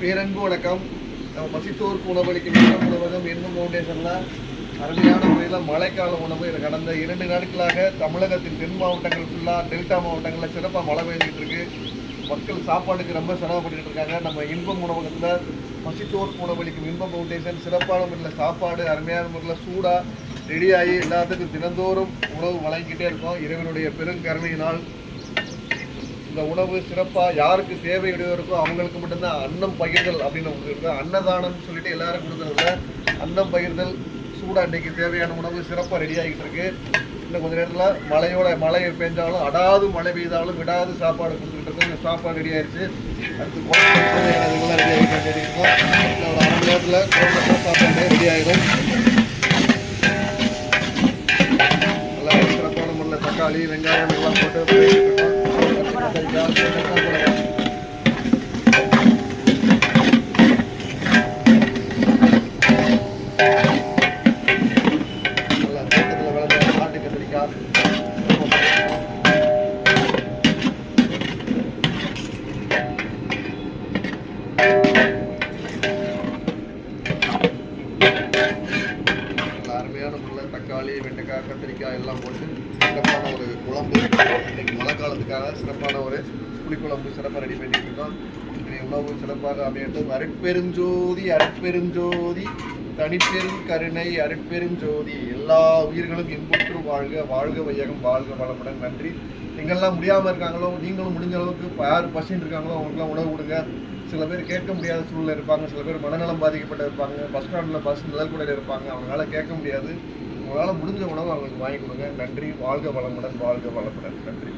பேரன்பு வணக்கம். நம்ம பசித்தோருக்கு உணவளிக்கும் இன்பம் உணவகம் என்னும் ஃபவுண்டேஷனில் அருமையான முறையில் மழைக்கால உணவு. இது கடந்த இரண்டு நாட்களாக தமிழகத்தின் தென் மாவட்டங்கள் ஃபுல்லாக டெல்டா மாவட்டங்களில் சிறப்பாக மழை பெய்ஞ்சிட்டு இருக்கு. மக்கள் சாப்பாட்டுக்கு ரொம்ப சிரமப்பட்டுட்டு இருக்காங்க. நம்ம இன்பம் உணவகத்தில் பசித்தோருக்கு உணவளிக்கும் இன்பம் ஃபவுண்டேஷன் சிறப்பான முறையில் சாப்பாடு அருமையான முறையில் சூடாக ரெடியாகி எல்லாத்துக்கும் தினந்தோறும் உணவு வழங்கிக்கிட்டே இருக்கோம். இறைவனுடைய பெருங்கருணையினால் இந்த உணவு சிறப்பாக யாருக்கு தேவையுடையோ இருக்கோ அவங்களுக்கு மட்டும்தான். அன்னம் பகிர்தல் அப்படின்னு ஒன்று அன்னதானம்னு சொல்லிட்டு எல்லாரும் கொடுக்கறதுல அன்னம் பகிர்தல் சூடாக இன்னைக்கு தேவையான உணவு சிறப்பாக ரெடி ஆகிட்டு இருக்கு. இன்னும் கொஞ்சம் நேரத்தில் மழையோட மழை பெஞ்சாலும் அடாது மழை பெய்தாலும் விடாது சாப்பாடு கொடுத்துக்கிட்டு இருக்கோம். இந்த சாப்பாடு ரெடி ஆயிடுச்சு அடுத்து ரெடி ஆகிட்டு இருக்கோம் ஒரு அரை மணி நேரத்தில் குழம்பு சாப்பாடு ரெடி ஆகிடும் நல்லா சிறப்பான முறையில் தக்காளி வெங்காயம் எல்லாம் போட்டு நல்லா தோட்டத்தில் விளைஞ்ச நாட்டு கத்திரிக்காய் அருமையான முறையில் தக்காளி வெண்டைக்காய் கத்திரிக்காய் எல்லாம் போட்டு சிறப்பான ஒரு குழம்பு. இன்னைக்கு மழை காலத்துக்காக சிறப்பான ஒரு புளிக்குழம்பு சிறப்பாக ரெடி பண்ணிட்டு இருக்கோம். இன்றைய உணவு சிறப்பாக அமையட்டும். அரைப்பெருஞ்சோதி அரைப்பெருஞ்சோதி தனிப்பெரும் கருணை அருட்பெருஞ்சோதி எல்லா உயிர்களும் இன்புற்று வாழ்க வாழ்க வையகம் வாழ்க வளமுடன். நன்றி. எங்கெல்லாம் முடியாமல் இருக்காங்களோ நீங்களும் முடிஞ்ச அளவுக்கு யார் பசின்னு இருக்காங்களோ அவங்களுக்குலாம் உணவு கொடுங்க. சில பேர் கேட்க முடியாத சூழ்நிலை இருப்பாங்க. சில பேர் மனநலம் பாதிக்கப்பட்டு இருப்பாங்க. பஸ் ஸ்டாண்டில் பஸ் நிழல்குடையில் இருப்பாங்க. அவங்களால கேட்க முடியாது. உங்களால் முடிஞ்ச உணவு அவங்களுக்கு வாங்கி கொடுங்க. நன்றி. வாழ்க வளமுடன் வாழ்க வளமுடன். நன்றி.